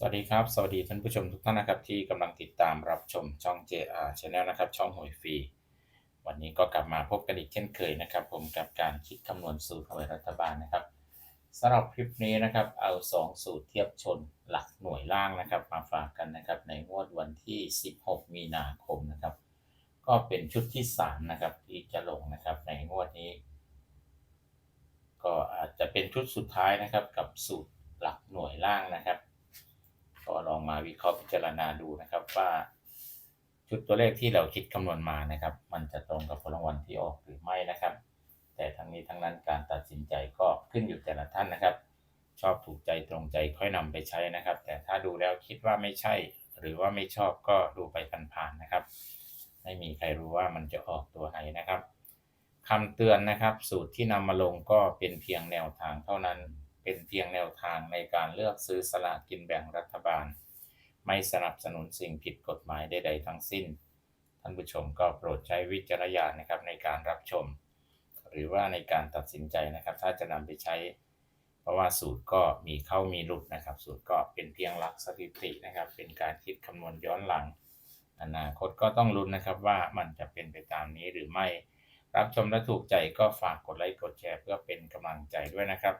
สวัสดีครับ สวัสดีท่านผู้ชมทุกท่านนะครับ ที่กำลังติดตามรับชมช่อง JR Channel นะครับ ช่องหวยฟรี วันนี้ก็กลับมาพบกันอีกเช่นเคยนะครับ ผมกับการคิดคำนวณสูตรหวยรัฐบาลนะครับสำหรับคลิปนี้นะครับเอา 2 สูตรเทียบชนหลักหน่วยล่างนะครับ มาฝากกันนะครับ ในงวดวันที่ 16 มีนาคมนะครับ ก็เป็นชุดที่ 3 นะครับ ที่จะลงนะครับในงวดนี้ ก็อาจจะเป็นชุดสุดท้ายนะครับกับสูตรหลักหน่วยล่างนะครับ ก็ลองมาวิเคราะห์พิจารณาดูนะครับว่าชุดตัวเลขที่เราคิดคำนวณมานะครับ มันจะตรงกับผลรางวัลที่ออกหรือไม่นะครับ แต่ทั้งนี้ทั้งนั้นการตัดสินใจก็ขึ้นอยู่แต่ละท่านนะครับ ชอบถูกใจตรงใจค่อยนำไปใช้นะครับ แต่ถ้าดูแล้วคิดว่าไม่ใช่ หรือว่าไม่ชอบก็ดูไปผ่านๆนะครับ ไม่มีใครรู้ว่ามันจะออกตัวไหนนะครับคำเตือนนะครับ สูตรที่นำมาลงก็เป็นเพียงแนวทางเท่านั้น เป็นเพียงแนวทางในการเลือกซื้อสลากกินแบ่งรัฐบาล ไม่สนับสนุนสิ่งผิดกฎหมายใดๆทั้งสิ้น ท่านผู้ชมก็โปรดใช้วิจารณญาณนะครับในการรับชม หรือว่าในการตัดสินใจนะครับ ถ้าจะนำไปใช้ เพราะว่าสูตรก็มีเข้ามีหลุดนะครับ สูตรก็เป็นเพียงหลักสถิตินะครับ เป็นการคิดคำนวณย้อนหลัง อนาคตก็ต้องลุ้นนะครับว่ามันจะเป็นไปตามนี้หรือไม่ รับชมและถูกใจก็ฝากกดไลค์กดแชร์เพื่อเป็นกำลังใจด้วยนะครับ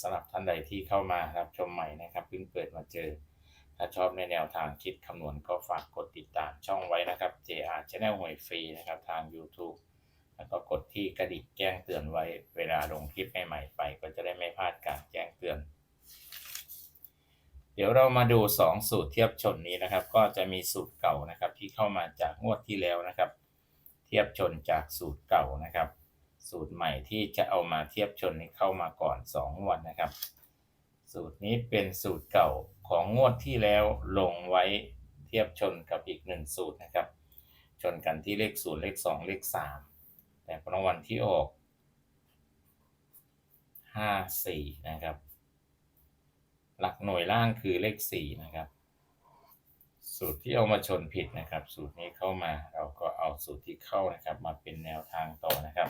สำหรับท่านใดที่เข้ามารับชมใหม่นะครับเพิ่งเปิดมาเจอ ถ้าชอบในแนวทางคิดคำนวณก็ฝากกดติดตามช่องไว้นะครับ JR Channel หวยฟรีนะครับทาง YouTube แล้วก็กดที่กระดิ่งแจ้งเตือนไว้เวลาลงคลิปใหม่ๆไป ก็จะได้ไม่พลาดการแจ้งเตือน เดี๋ยวเรามาดู 2 สูตรเทียบชนนี้นะครับ ก็จะมีสูตรเก่านะครับที่เข้ามาจากงวดที่แล้วนะครับ เทียบชนจากสูตรเก่านะครับ สูตรใหม่ที่จะเอามาเทียบชนนี้เข้ามาก่อน 2 งวดนะครับ สูตรนี้เป็นสูตรเก่าของงวดที่แล้วลงไว้เทียบชนกับอีก 1 สูตรนะครับ ชนกันที่เลข0เลข2เลข3แต่รางวัลที่ออก 5 4 นะครับ หลักหน่วยล่างคือเลข 4 นะครับ สูตรที่เอามาชนผิดนะครับ สูตรนี้เข้ามาเราก็เอาสูตรที่เข้านะครับ มาเป็นแนวทางต่อนะครับ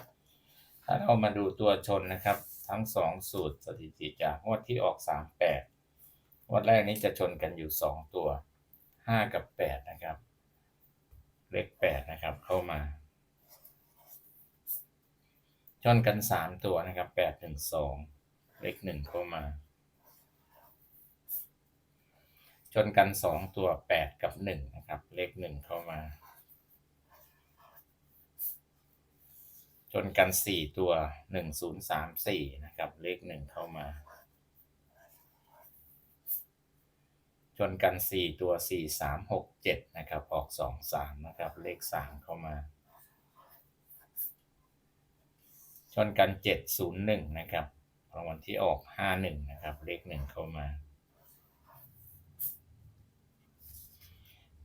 ถ้าเรามาดูตัวชนนะครับ ทั้ง 2 สูตรสถิติจากงวดที่ออก 38งวดแรกนี้จะชนกันอยู่ 2 ตัว 5 กับ 8 นะครับ เลข8นะครับ เข้ามา ชนกัน 3 ตัวนะครับ 8 1 2 เลข 1 เข้ามา ชนกัน 2 ตัว 8 กับ 1 นะครับ เลข 1 เข้ามา ชนกันสี่ตัวหนึ่งศูนย์สามสี่นะครับ เลขหนึ่งเข้ามา ชนกันสี่ตัวสี่สามหกเจ็ดนะครับ ออกสองสามนะครับ เลขสามเข้ามา ชนกันเจ็ดศูนย์หนึ่งนะครับรางวัลที่ออกห้าหนึ่งนะครับ เลขหนึ่งเข้ามา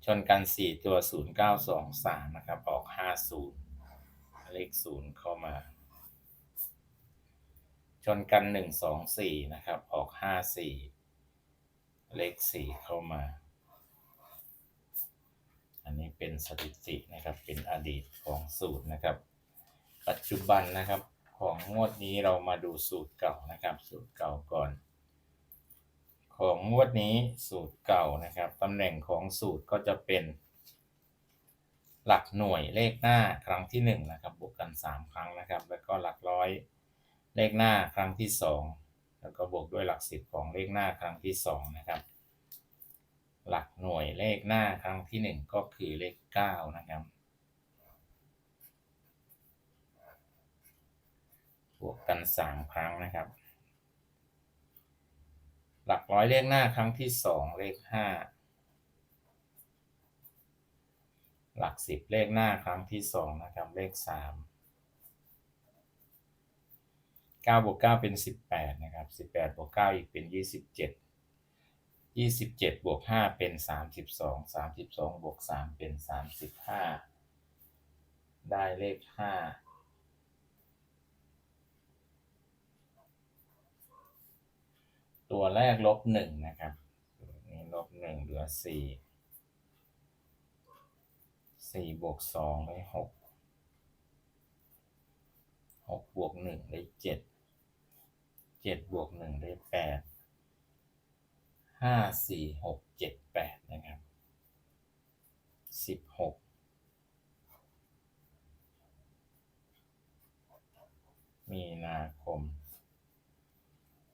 ชนกันสี่ตัวศูนย์เก้าสองสามนะครับ ออกห้าศูนย์ เลข0เข้ามา ชนกัน1 2 4นะครับ ออก54เลข4เข้ามา อันนี้เป็นสถิตินะครับ เป็นอดีตของสูตรนะครับ ปัจจุบันนะครับของงวดนี้เรามาดูสูตรเก่านะครับ สูตรเก่าก่อน ของงวดนี้สูตรเก่านะครับตำแหน่งของสูตรก็จะเป็น หลักหน่วยเลขหน้าครั้งที่1นะครับบวกกัน 3 ครั้งนะครับ แล้วก็หลักร้อยเลขหน้าครั้งที่ 2 แล้วก็บวกด้วยหลักสิบของเลขหน้าครั้งที่ 2 นะครับ หลักหน่วยเลขหน้าครั้งที่ 1 ก็คือเลข 9 นะครับบวกกัน 3 ครั้งนะครับ หลักร้อยเลขหน้าครั้งที่ 2 เลข 5 หลักสิบเลขหน้าครั้งที่สองนะครับ เลขสามเก้าบวกเก้าเป็นสิบแปดนะครับสิบแปดบวกเก้าอีกเป็นยี่สิบเจ็ดยี่สิบเจ็ดบวกห้าเป็นสามสิบสองสามสิบสองบวกสามเป็นสามสิบห้าได้เลขห้าตัวแรกลบหนึ่งนะครับนี่ลบหนึ่งเหลือสี่ 4บวก2ได้6 6บวก1ได้7 7บวก1ได้8ห้าสี่หกเจ็ดแปดนะครับสิบหกมีนาคม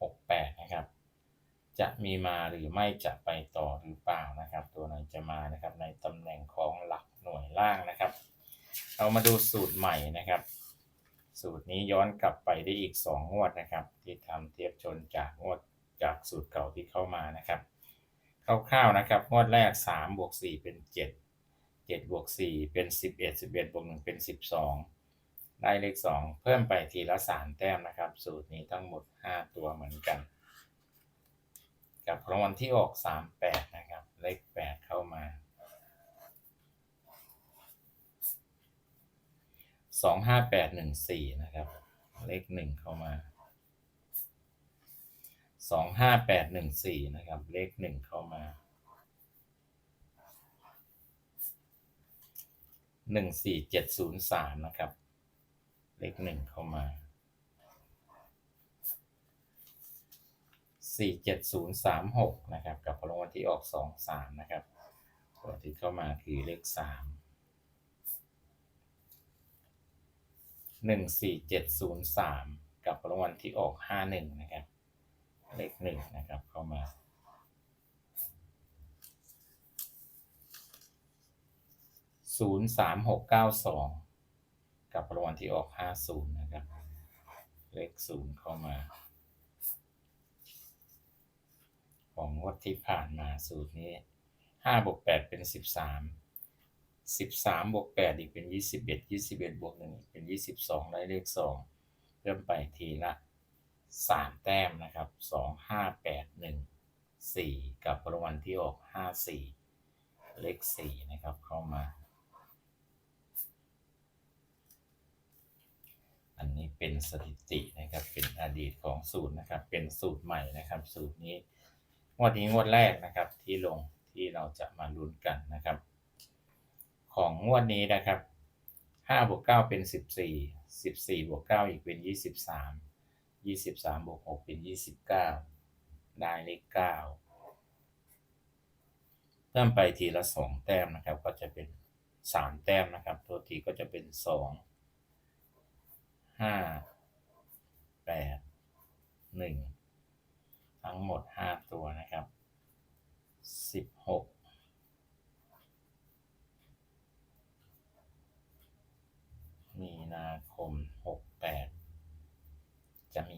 หกแปดนะครับ จะมีมาหรือไม่จะไปต่อหรือเปล่านะครับ ตัวไหนจะมานะครับในตำแหน่งของหลัก หน่วยล่างนะครับ เรามาดูสูตรใหม่นะครับ สูตรนี้ย้อนกลับไปได้อีก 2 งวดนะครับ ที่ทำเทียบชนจากงวดจากสูตรเก่าที่เข้ามานะครับคร่าวๆนะครับ งวดแรก3บวก4เป็น 7 7บวก4เป็น 11 11บวก1เป็น 12 ได้เลข 2 เพิ่มไปทีละ 3 แต้มนะครับ สูตรนี้ทั้งหมด 5 ตัวเหมือนกัน กับรางวัลที่ออก 38 นะครับ เลข 8 เข้ามา สองห้าแปดหนึ่งสี่นะครับ เลขหนึ่งเข้ามาสองห้าแปดหนึ่งสี่นะครับ เลขหนึ่งเข้ามาหนึ่งสี่เจ็ดศูนย์สามนะครับ เลขหนึ่งเข้ามาสี่เจ็ดศูนย์สามหกนะครับ กับพลงวันที่ออกสองสามนะครับตัวที่เข้ามาคือเลขสาม หนึ่งสี่เจ็ดศูนย์สามกับรางวัลที่ออกห้าหนึ่งนะครับ เลขหนึ่งนะครับ เข้ามาศูนย์สามหกเก้าสองกับรางวัลที่ออกห้าศูนย์นะครับ เลขศูนย์เข้ามา ของงวดที่ผ่านมาสูตรนี้ห้าบวกแปดเป็นสิ สิบสามบวกแปดอีกเป็นยี่สิบเอ็ดยี่สิบเอ็ดบวกหนึ่งเป็นยี่สิบสองได้เลขสองเพิ่มไปทีละสามแต้มนะครับสองห้าแปดหนึ่งสี่กับรางวัลที่ออกห้าสี่เลขสี่นะครับเข้ามา อันนี้เป็นสถิตินะครับ เป็นอดีตของสูตรนะครับ เป็นสูตรใหม่นะครับ สูตรนี้ งวดนี้งวดแรกนะครับที่ลงที่เราจะมาลุ้นกันนะครับ ของงวดนี้นะครับห้าบวกเก้าเป็นสิบสี่สิบสี่บวกเก้าอีกเป็นยี่สิบสามยี่สิบสามบวกหกเป็นยี่สิบเก้าได้เลขเก้าเพิ่มไปทีละสองแต้มนะครับ ก็จะเป็นสามแต้มนะครับ ตัวทีก็จะเป็นสองห้าแปดหนึ่งทั้งหมดห้าตัวนะครับสิบหก มีนาคม 68 จะมี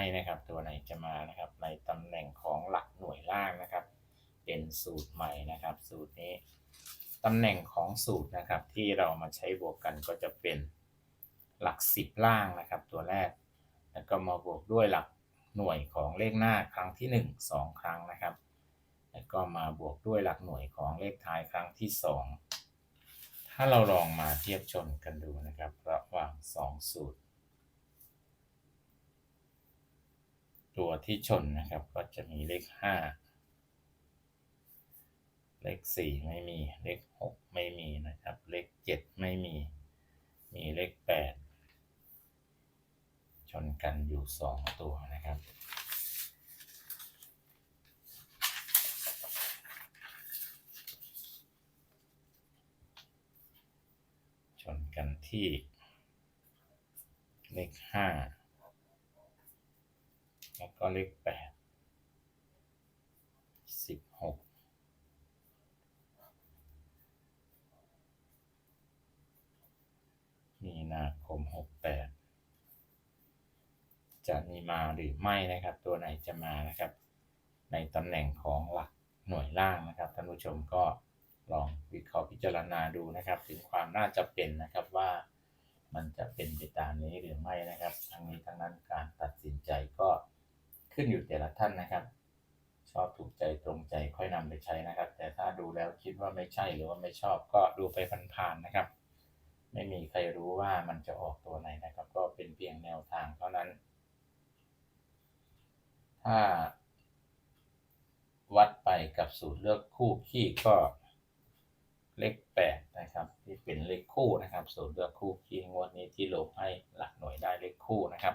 มาหรือไม่นะครับ ตัวไหนจะมานะครับ ในตำแหน่งของหลักหน่วยล่างนะครับ เป็นสูตรใหม่นะครับ สูตรนี้ตำแหน่งของสูตรนะครับ ที่เรามาใช้บวกกันก็จะเป็นหลัก 10 ล่างนะครับ ตัวแรก แล้วก็มาบวกด้วยหลักหน่วยของเลขหน้าครั้งที่ 1 2 ครั้งนะครับ แล้วก็มาบวกด้วยหลักหน่วยของเลขท้ายครั้งที่ 2 ถ้าเราลองมาเทียบชนกันดูนะครับ ระหว่าง 2 สูตร ตัวที่ชนนะครับก็จะมีเลข 5 เลข 4 ไม่มี เลข 6 ไม่มีนะครับ เลข 7 ไม่มี มีเลข 8 ชนกันอยู่ 2 ตัวนะครับชนกันที่เลขห้า แล้วก็เลขแปดสิบหกมีนาคมหกแปดจะมีมาหรือไม่นะครับ ตัวไหนจะมานะครับ ในตำแหน่งของหลักหน่วยล่างนะครับท่านผู้ชมก็ลองวิเคราะห์พิจารณาดูนะครับ ถึงความน่าจะเป็นนะครับว่ามันจะเป็นไปตามนี้หรือไม่นะครับ ทั้งนี้ทั้งนั้นการตัดสินใจก็ ขึ้นอยู่แต่ละท่านนะครับ ชอบถูกใจตรงใจค่อยนำไปใช้นะครับ แต่ถ้าดูแล้วคิดว่าไม่ใช่หรือว่าไม่ชอบก็ดูไปผ่านๆนะครับ ไม่มีใครรู้ว่ามันจะออกตัวไหนนะครับ ก็เป็นเพียงแนวทางเท่านั้น ถ้าวัดไปกับสูตรเลือกคู่ขี้ก็เลขแปดนะครับ ที่เป็นเลขคู่นะครับ สูตรเลือกคู่ขี้งวดนี้ที่ลงให้หลักหน่วยได้เลขคู่นะครับ